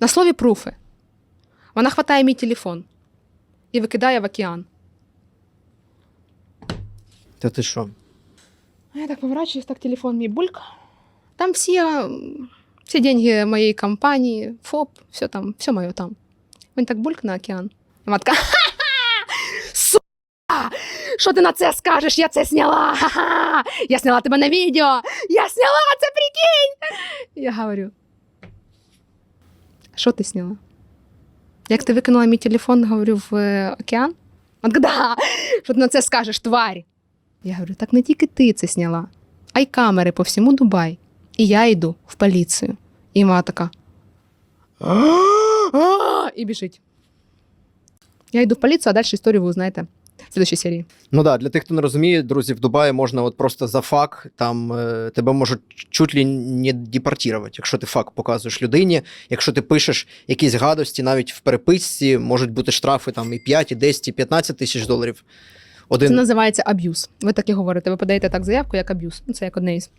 На слові пруфи. Вона хватає мій телефон і викидає в океан. Та ти що? А я так поворачиваюсь, так телефон мій бульк. Там всі, всі деньги моєї компанії, ФОП, все там, все моє там. Він так бульк на океан. І «Ха-ха! Сука! Що ти на це скажеш? Я це сняла! Ха-ха! Я сняла тебе на відео! Я сняла це, прикинь! Я говорю. Що ти сняла? Як ти викинула мій телефон, говорю, в е, океан? Така, да! Що ти на це скажеш, тварь? Я говорю, так не тільки ти це сняла, а й камери по всьому Дубай. І я йду в поліцію. І вона така. І біжить. Я йду в поліцію, а далі історію ви узнаєте в следующій серії. Ну да, для тих, хто не розуміє, друзі, в Дубаї можна от просто за фак, там е, тебе можуть чуть ли не депортувати, якщо ти фак показуєш людині, якщо ти пишеш якісь гадості, навіть в переписці можуть бути штрафи там і 5, і 10, і 15 тисяч доларів. Це Один називається аб'юз. Ви так і говорите. Ви подаєте так заявку, як аб'юз. Ну, це як одне із